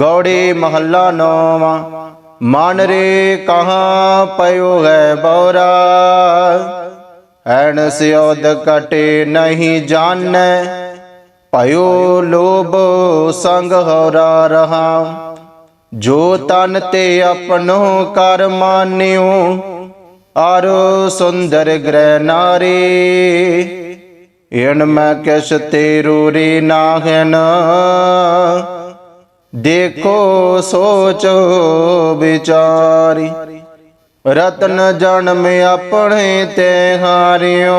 ਗੌੜੇ ਮਹੱਲਾ ਨੌਵਾਂ। ਮਨ ਰੇ ਕਹਾ ਪਇਓ ਹੈ ਬੋਰਾ। ਐਨ ਸਿਉਦ ਕਟੇ ਨਹੀਂ ਜਾਣੈ। ਭਇਓ ਲੋਭ ਸੰਗ ਹੋਰਾ ਰਹਾ। ਜੋ ਤਨ ਤੇ ਆਪਣੋ ਕਰ ਮਾਨਿਓ ਅਰ ਸੁੰਦਰ ਗ੍ਰਹਿ ਨਾਰੀ। ਇਨ ਮੈਂ ਕਿਸ ਤੇ ਰੂਰੀ ਨਾਹਨ। ਦੇਖੋ ਸੋਚੋ ਵਿਚਾਰੀ, ਰਤਨ ਜਨਮ ਆਪਣੇ ਤੇ ਹਾਰਿਓ।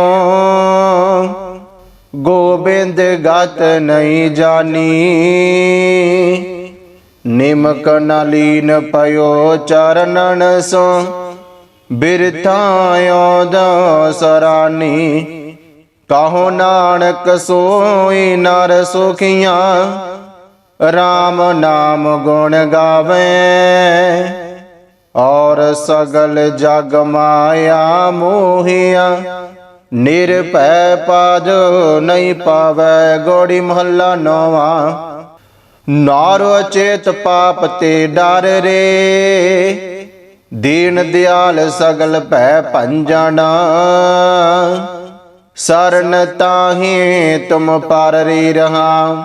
ਗੋਬਿੰਦ ਗਤ ਨਹੀਂ ਜਾਣੀ ਨਿਮਕ ਨਲੀਨ ਪਇਓ ਚਰਨਨ ਸੋ। ਬਿਰਥਾਇਓ ਦਾ ਸਰਾਨੀ, ਕਹੋ ਨਾਨਕ ਸੋਈ ਨਰ ਸੁਖੀਆਂ। RAM ਨਾਮ ਗੁਣ ਗਾਵੇ ਔਰ ਸਗਲ ਜਗ ਮਾਇਆ ਮੋਹਿਆ। ਨਿਰਭੈ ਪਾਜ ਨਹੀਂ ਪਾਵੈ ਗੋੜੀ ਮਹੱਲਾ ਨੌਵਾਂ। ਨਾਰ ਚੇਤ ਪਾਪ ਤੇ ਡਰ ਰੇ। ਦੀਨ ਦਿਆਲ ਸਗਲ ਭੈ ਭੰਜਣਾ ਸਰਨ ਤਾਹੀ ਤੁਮ ਪਰ ਰੀ ਰਹਾ।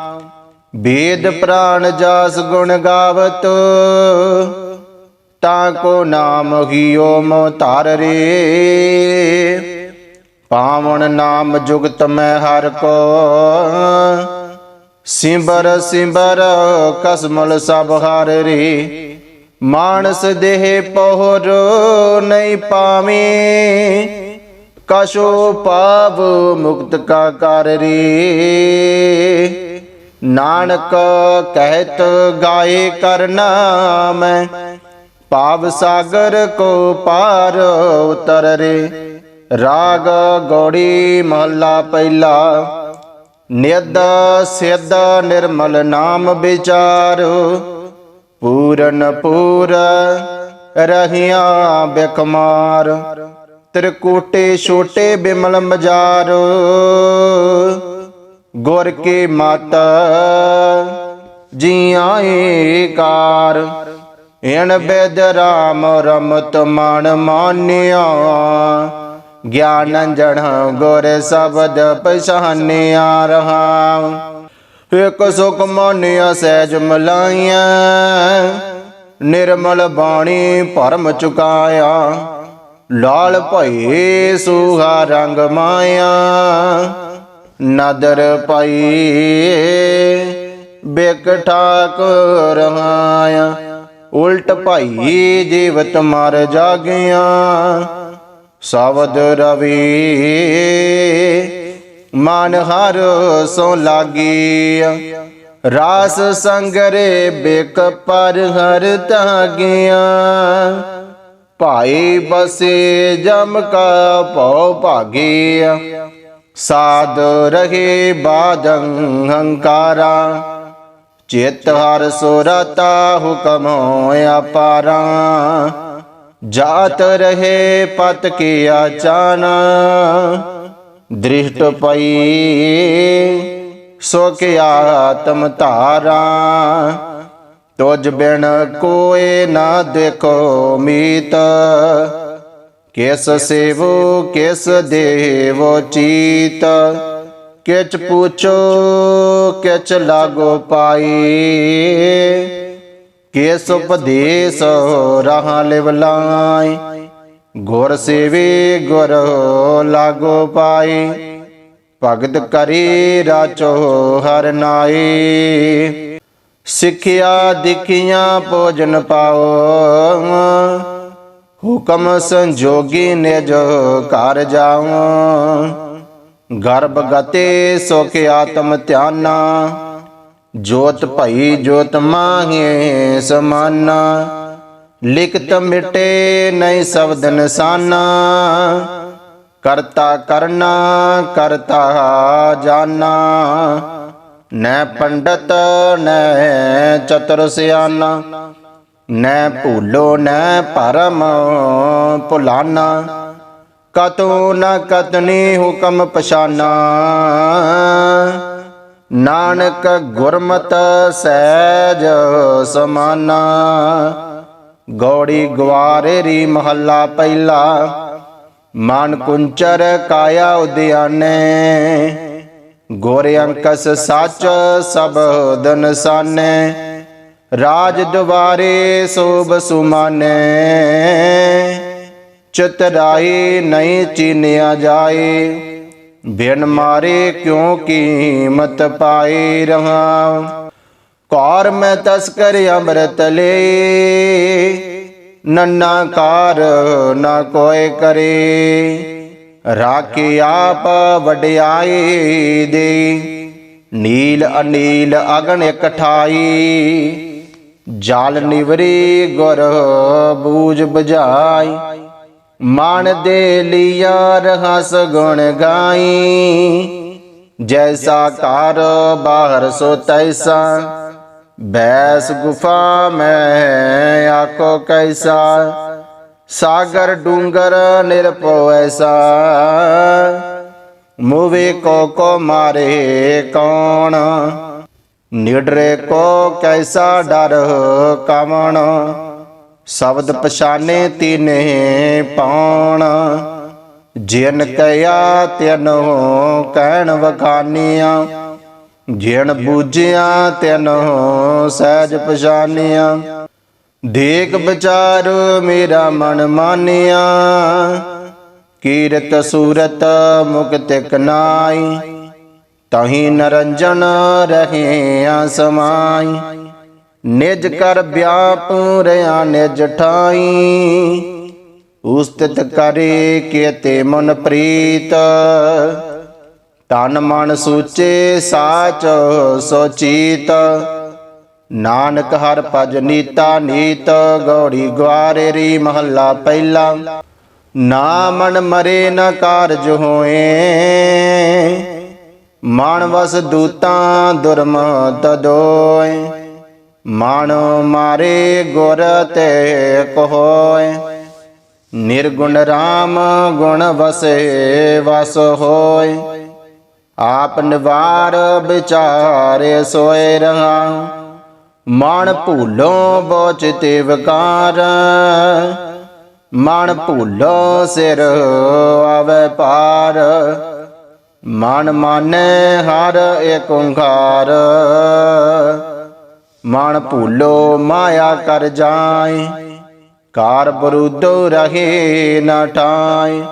ਵੇਦ ਪ੍ਰਾਣ ਜਾਸ ਗੁਣ ਗਾਵਤ, ਤਾਂ ਕੋ ਨਾਮ ਹਿਓ ਮੋ ਧਾਰ ਰੇ ਪਾਵਣ ਨਾਮ ਜੁਗਤ ਮੈਂ ਹਰ ਕੋ, ਸਿੰਬਰ ਸਿੰਬਰ ਕਸਮਲ ਸਭ ਹਰ ਰੇ। ਮਾਨਸ ਦੇਹ ਪਹੁਰ ਨਹੀਂ ਪਾਵੇਂ ਕਸ਼ੋ ਪਾਵ ਮੁਕਤ ਕਾ ਕਰ ਰੇ। ਨਾਨਕ ਕਹਿਤ ਗਾਏ ਕਰਨਾ ਮੈਂ ਪਾਵ ਸਾਗਰ ਕੋ ਪਾਰ ਉਤਰ ਰੇ। ਰਾਗ ਗੋੜੀ ਮਹੱਲਾ ਪਹਿਲਾ ਨਿਦ ਸਿੱਧ ਨਿਰਮਲ ਨਾਮ ਵਿਚਾਰ। ਪੂਰਨ ਪੂਰ ਰਹੀਆਂ ਬਿਕਮਾਰ ਤ੍ਰਿਕੂਟੇ ਛੋਟੇ ਬਿਮਲ ਮਜਾਰ। ਗੁਰ ਕੀ ਮਤ ਜੀਆਂ ਏਕਾਰ। ਇਨ ਬੇਦ ਰਾਮ ਰਮਤ ਮਨ ਮਾਨਿਆ। ਗਿਆਨ ਜਣ ਗੁਰ ਸ਼ਬਦ ਪਛਾਨਿਆ ਰਹਾ। ਇਕ ਸੁਖ ਮਾਨਿਆ ਸਹਿਜ ਮਲਾਈਆਂ ਨਿਰਮਲ ਬਾਣੀ ਭਰਮ ਚੁਕਾਇਆ। ਲਾਲ ਭਏ ਸੁਹਾ ਰੰਗ ਮਾਇਆ। ਨਦਰ ਪਾਈ। ਬਿਕ ਠਾਕੁਰ ਰਹਾਇਆ ਉਲਟ ਭਾਈ ਜੀਵਤ ਮਰ ਜਾਗਿਆ। ਸਬਦ ਰਵੀ। ਮਨ ਹਰ ਸੋ ਲਾਗੀ ਰਾਸ ਸੰਗਰੇ ਬਿਕ ਪਰ ਹਰ ਤਾਗਿਆ ਭਾਈ ਬਸੇ ਜਮ ਕਾ ਭਉ ਭਾਗਿਆ। ਸਾਧ ਰਹੇ ਬਾਦੰ ਹੰਕਾਰਾ, ਚਿਤ ਹਰ ਸੁਰਤਾ ਹੁਕਮ ਹੋਇਆ ਪਾਰਾ ਜਾਤ ਰਹੇ ਪਤ ਕੀ ਆਚਾਨਾ ਦ੍ਰਿਸ਼ਟ ਪਈ ਸੋ ਕੇ ਆਤਮ ਧਾਰਾ। ਤੁਜ ਬਿਨ ਕੋਏ ਨਾ ਦੇਖੋ ਮੀਤ ਕਿਸ ਸੇਵੋ, ਕਿਸ ਦੇਵੋ ਚੀਤ? ਕਿਚ ਪੁੱਛੋ ਕਿਚ ਲਾਗੋ ਪਾਈ। ਕਿਸ ਉਪਦੇਸ ਰਹਾ ਲਿਵ ਲਾਈ? ਗੁਰ ਸੇਵੇ, ਗੁਰ ਲਾਗੋ ਪਾਈ। ਭਗਤ ਕਰੀ ਰਾਚੋ ਹਰ ਨਾਈ। ਸਿੱਖਿਆ, ਦਿਖੀਆਂ, ਭੋਜਨ ਪਾਓ। ਹੁਕਮ ਸੰਜੋਗੀ ਨਿਜ ਘਰ ਜਾਉ। ਗਰਭ ਗਤੇ ਸੁਖ ਆਤਮ ਧਿਆਨਾ। ਜੋਤ ਭਈ ਜੋਤ ਮਾਹੇ ਸਮਾਨਾ। ਲਿਖਤ ਮਿਟੇ ਨਹੀਂ ਸ਼ਬਦ ਨਿਸ਼ਾਨਾ। ਕਰਤਾ ਕਰਨਾ, ਕਰਤਾ ਜਾਨਾ। ਨੈ ਪੰਡਤ ਨੈ ਚਤੁਰ ਸਿਆਨਾ। ਨੈ ਭੂਲੋ, ਨੈ ਪਰਮ ਭੁਲਾਨਾ। ਕਤੋ ਨ ਕਤਨੀ ਹੁਕਮ ਪਛਾਨਾ। ਨਾਨਕ ਗੁਰਮਤ ਸਹਿਜ ਸਮਾਨਾ। ਗੌੜੀ ਗਵਾਰੇਰੀ ਮਹੱਲਾ ਪਹਿਲਾ। ਮਨ ਕੁੰਚਰ ਕਾਇਆ ਉਦਿਆਨੇ। ਗੋਰੇ ਅੰਕਸ ਸੱਚ ਸਬਦ ਨਸਾਨੇ ਰਾਜ ਦੁਆਰੇ ਸੋਭ ਸੁਮਾਨੇ ਚਤਰਾਈ ਨਹੀਂ ਚੀਨਿਆ ਜਾਏ। ਬਿਨ ਮਾਰੇ ਕਿਉ ਕੀਮਤ ਪਾਈ ਰਹਾ? ਕੌਰ ਮੈਂ ਤਸਕਰ ਅੰਮ੍ਰਿਤ ਲੇ ਨੰਨਾ ਕਾਰ ਨਾ ਕੋਏ ਕਰੇ। ਰਾਖੀ ਆਪ ਵਡਿਆਈ ਦੇ, ਨੀਲ ਅਨੀਲ ਅਗਨ ਇਕਠਾਈ। ਜਾਲ ਨਿਵਰੀ ਗੁਰ ਬੂਝ ਬੁਝਾਈ। ਮਾਨ ਦੇ ਲਿਆ ਰਹਾਸ ਗੁਣ ਗਾਈ। ਜੈਸਾ ਕਾਰ ਬਾਹਰ ਸੋ ਤੈਸਾ, ਬੈਸ ਗੁਫਾ ਮੈਂ ਆਕੋ ਕੈਸਾ। ਸਾਗਰ ਡੂੰਗਰ ਨਿਰਪੋ ਐਸਾ ਮੂਵੇ ਕੋ ਕੋ ਮਾਰੇ ਕੌਣ? ਨਿਡਰੇ ਕੋ ਕੈਸਾ ਡਰ ਕਵਣ? ਸ਼ਬਦ ਪਛਾਨੇ ਤੀਨੇ ਪਾਉਣ। ਜਿਨ ਕਹਿਆ ਤਿਨੋ ਕਹਿਣ ਵਖਾਨੀਆਂ। ਜਿਨ ਬੂਝਿਆ ਤਿਨੋ ਸਹਿਜ ਪਛਾਨੀਆਂ। ਦੇਖ ਵਿਚਾਰ ਮੇਰਾ ਮਨ ਮਾਨਿਆ। ਕੀਰਤ ਸੂਰਤ ਮੁਕਤ ਕਨਾਈ ਤਹੀਂ ਨਰੰਜਨ ਰਹੇ ਸਮਾਈ। ਨਿਜ ਕਰ ਵਿਆਪੁਰਿਆ ਨਿਜ ਠਾਈ। ਉਸਤਿਤ ਕਰੇ ਕੀਤੇ ਮਨ ਪ੍ਰੀਤ। ਤਨ ਮਨ ਸੂਚੇ ਸਾਚ ਸੋਚੀਤ। ਨਾਨਕ ਹਰ ਭਜ ਨੀਤਾ ਨੀਤ ਗੌੜੀ ਗਵਾਰੇਰੀ ਮਹੱਲਾ ਪਹਿਲਾ। ਨਾ ਮਨ ਮਰੇ ਨਾ ਕਾਰਜ ਹੋਏ। ਮਨ ਵਸ ਦੂਤਾਂ ਦੁਰਮਤ ਦੋਏ ਮਨ ਮਾਰੇ ਗੁਰ ਤੇ ਕੋਏ ਨਿਰਗੁਣ RAM ਗੁਣ ਵਸੇ ਵਸ ਹੋਇ ਆਪ ਨਿਵਾਰ ਵਿਚਾਰੇ ਸੋਏ ਰਹਾ। ਮਨ ਭੂਲੋਂ ਬੋਚ ਤੇ ਵਿਕਾਰ ਮਨ ਭੂਲੋ ਸਿਰ ਆਵੇ ਪਾਰ। ਮਨ ਮਾਨੇ ਹਰ ਏਕ ਓੰਕਾਰ। ਮਨ ਭੂਲੋ ਮਾਇਆ ਕਰ ਜਾਏ ਕਾਰ ਬਰੂਦੋ ਰਹੇ ਨਾ ਠਾਏ।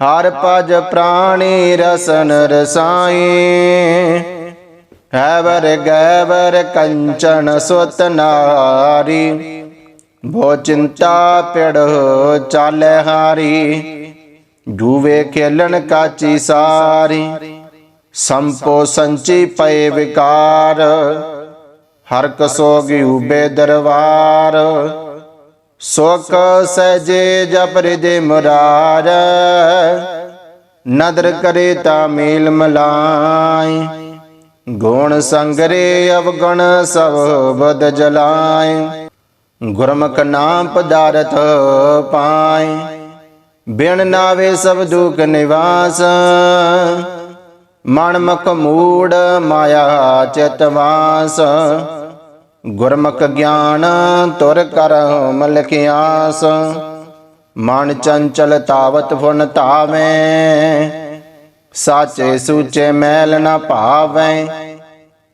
ਹਰ ਪਜ ਪ੍ਰਾਣੀ ਰਸਨ ਰਸਾਈ ਹੈਵਰ ਗੈਵਰ ਕੰਚਨ ਸੁਤ ਨਾਰੀ। ਭੋ ਚਿੰਤਾ ਪਿੜ ਚਾਲੇ ਹਾਰੀ। ਜੂਵੇ ਖੇਲਣ ਕਾਚੀ ਸਾਰੀ, ਸੰਪੋ ਸੰਚੀ ਪਏ ਵਿਕਾਰ। ਹਰ ਕਸੋਗੀ ਉਬੇ ਦਰਬਾਰ ਸੁਖ ਸਹਜੇ ਜਪ ਰਿਦੇ ਮੁਰਾਰ। ਨਦਰ ਕਰੇ ਤਾ ਮੇਲ ਮਲਾਈ। ਗੁਣ ਸੰਗਰੇ ਅਵਗਣ ਸਭ ਬਦ ਜਲਾਏ ਗੁਰਮਖ ਨਾਮ ਪਦਾਰਥ ਪਾਏ ਬਿਨ ਨਾਵੇ ਸਭ ਦੁਖ ਨਿਵਾਸ। ਮਨ ਮਖ ਮੂੜ ਮਾਇਆ ਚਿਤਵਾਸ ਗੁਰਮੁਖ ਗਿਆਨ ਤੁਰ ਕਰ ਮਲਖਿਆਸ ਮਨ ਚੰਚਲ ਤਾਵਤ ਫੁਨ ਧਾਵੇਂ। ਸਾਚੇ ਸੂਚੇ ਮੈਲ ਨਾ ਭਾਵੇਂ।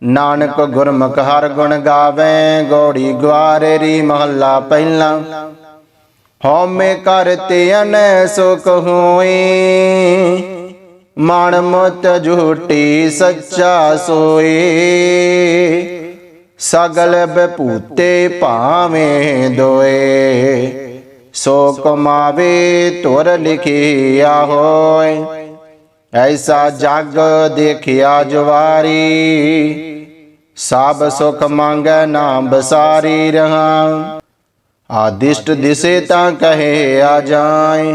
ਨਾਨਕ ਗੁਰਮੁਖ ਹਰ ਗੁਣ ਗਾਵੇ। ਗੋੜੀ ਗਵਾਰੇਰੀ ਮਹੱਲਾ ਪਹਿਲਾ। ਹਉਮੈ ਕਰਤੇ ਅਨੈ ਸੁਖ ਹੋਈ ਮਨ ਮਤ ਝੂਠੀ ਸੱਚਾ ਸੋਏ। ਸਗਲ ਬਪੂਤੇ ਭਾਵੇਂ ਦੋਏ। ਸੋ ਕਮਾਵੇ ਤੁਰ ਲਿਖਿਆ ਹੋਏ। ਐਸਾ ਜਗ ਦੇਖਿਆ ਜਵਾਰੀ ਸਭ ਸੁਖ ਮੰਗੈ ਨਾਮ ਬਸਾਰੀ ਰਹਾ। ਆਦਿਸ਼ਟ ਦਿਸੇ ਤਾਂ ਕਹੇ ਆ ਜਾਏ।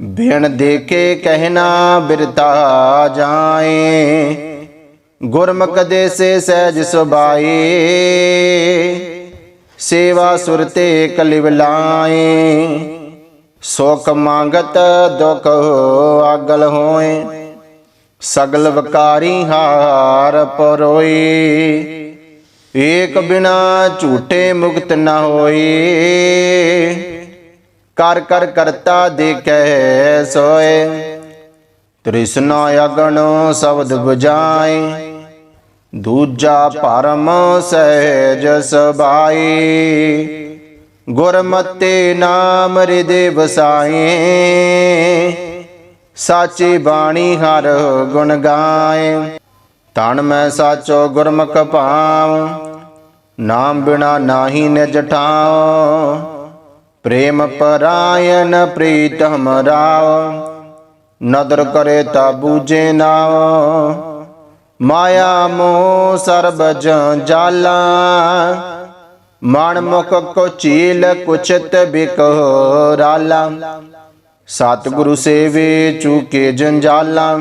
ਬਿਨ ਦੇਖੇ ਕਹਿਣਾ ਬਿਰਤਾ ਜਾਏ। ਗੁਰਮੁਖ ਦੇਸੇ ਸਹਿਜ ਸੁਬਾਈ ਸੇਵਾ ਸੁਰਤੇ ਕਲਿਵ ਲਾਏ। ਸੁਖ ਮੰਗਤ ਦੁਖ ਆਗਲ ਹੋਏ। ਸਗਲ ਵਕਾਰੀ ਹਾਰ ਪਰੋਈ ਏਕ ਬਿਨਾ ਝੂਠੇ ਮੁਕਤ ਨਾ ਹੋਏ ਕਰ ਕਰ ਕਰਤਾ ਦੇਖੈ ਸੋਏ। ਤ੍ਰਿਸ਼ਨਾ ਅਗਣ ਸ਼ਬਦ 부ਜਾਏ ਦੂਜਾ ਪਰਮ ਸਹਿਜ ਸਬਾਈ ਗੁਰਮਤਿ ਨਾਮ ਹਿਰਦੇ ਵਸਾਏ ਸਾਚੀ ਬਾਣੀ ਹਰ ਗੁਣ ਗਾਏ। ਤਨ ਮੈਂ ਸਾਚੋ ਗੁਰਮੁਖ ਭਾਵ। ਨਾਮ ਬਿਨਾ ਨਾਹੀ ਨਿਜ ਠਾਉ। ਪ੍ਰੇਮ ਪਰਾਇਣ ਪ੍ਰੀਤ ਹਮਰਾਵ ਨਦਰ ਕਰੇ ਤਾ ਬੂਝੇ ਨਾਉ। ਮਾਇਆ ਮੋਹ ਸਰਬ ਜੰਜਾਲਾ ਮਨ ਮੁਖ ਕੋ ਚੀਲ ਕੁਚਿਤ ਬਿਕਰਾਲਾ ਸਤਿਗੁਰੂ ਸੇਵੇ ਚੂਕੇ ਜੰਜਾਲਾ।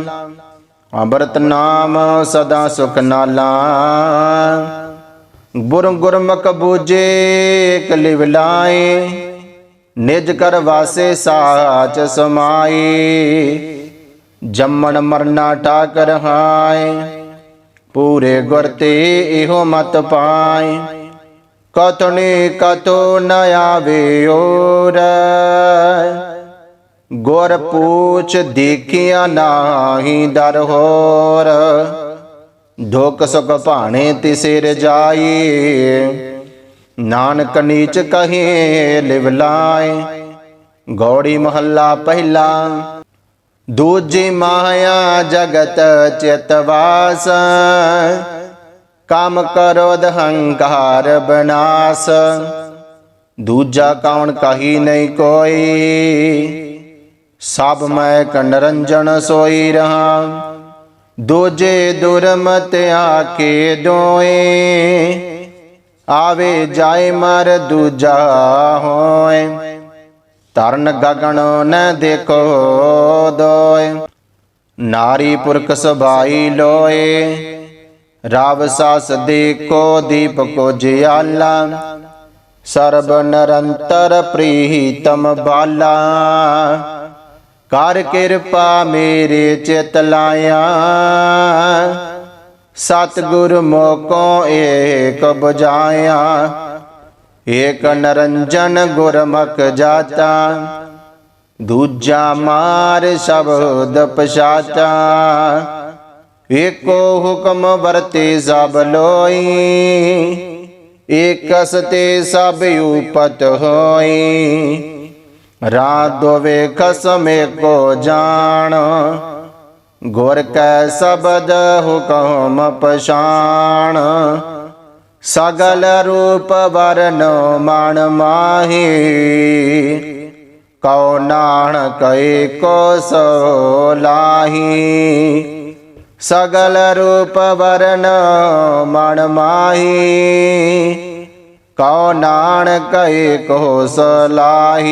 ਅੰਮ੍ਰਿਤ ਨਾਮ ਸਦਾ ਸੁਖ ਨਾਲਾ। ਗੁਰ ਗੁਰਮੁਖ ਬੂਝੇ ਕਲਿਵ ਲਾਏ ਨਿਜ ਕਰ ਵਾਸੇ ਸਾਚ ਸਮਾਈ ਜੰਮਣ ਮਰਨਾ ਟਾਕਰ ਹਾਏ, ਪੂਰੇ ਗੁਰ ਤੇ ਇਹੋ ਮਤ ਪਾਏ। ਕਤਨੇ ਕਤੋ ਨ ਆਵੇ ਔਰ, ਗੁਰ ਪੂਛ ਦੇਖਿਆ ਨਾਹੀ ਦਰ ਹੋਰ। ਧੋਕ ਸੁਖ ਭਾਣੇ ਤਿਸੇ ਰਜਾਈ ਨਾਨਕ ਨੀਚ ਕਹੇ, ਲਿਵ ਲਾਏ। ਗੌੜੀ ਮਹੱਲਾ ਪਹਿਲਾ। ਦੂਜੀ ਮਾਇਆ ਜਗਤ ਚਿਤ ਵਾਸ। ਕੰਮ ਕਰੋਦ ਹੰਕਾਰ ਬਨਾਸ। ਦੂਜਾ ਕੌਣ ਕਹੀ ਨਹੀਂ ਕੋਈ। ਸਭ ਮੈਂ ਕੰਨਰੰਜਨ ਸੋਈ ਰਹਾ। ਦੂਜੇ ਦੁਰਮਤ ਆਕੇ ਦੋਏ, ਆਵੇ ਜਾਏ ਮਰ ਦੂਜਾ ਹੋਏ। ਤਰਨ ਗਗਨ ਨ ਦੇਖੋ ਦੋਏ, ਨਾਰੀ ਪੁਰਖ ਸਭਾਈ ਲੋਏ। ਰਾਵ ਸਾਸ ਦੇਖੋ ਦੀਪ ਕੋ ਜਿਆਲਾ ਸਰਬ ਨਿਰੰਤਰ ਪ੍ਰੀਤਮ ਬਾਲਾ। ਕਰ ਕਿਰਪਾ ਮੇਰੇ ਚਿਤ ਲਾਇਆ। ਸਤਿਗੁਰ ਮੋਕੋ ਏਕ ਬੁਝਾਇਆ। ਏਕ ਨਰੰਜਨ ਗੁਰਮੁਖ ਜਾਤਾ। ਦੂਜਾ ਮਾਰ ਸ਼ਬਦ ਪਛਾਤਾ ਏਕੋ ਹੁਕਮ ਵਰਤੇ ਸਭ ਲੋਈ। ਏਕਸ ਤੇ ਸਭ ਉਪਤ ਹੋਈ। ਰਾਤ ਦੋਵੇ ਖਸਮੇ ਕੋ ਜਾਣ, ਗੁਰ ਕੈ ਸ਼ਬਦ ਹੁਕਮ ਪਛਾਣ। ਸਗਲ ਰੂਪ ਵਰਨ ਮਨ ਮਾਹੀ, ਕਉ ਨਾਨਕ ਕੋ ਸੋ ਲਾਹੀ। ਸਗਲ ਰੂਪ ਵਰਨ ਮਨ ਮਾਹੀ ਕਉ ਨਾਨਕ ਕੋ ਸਲਾਹੀ।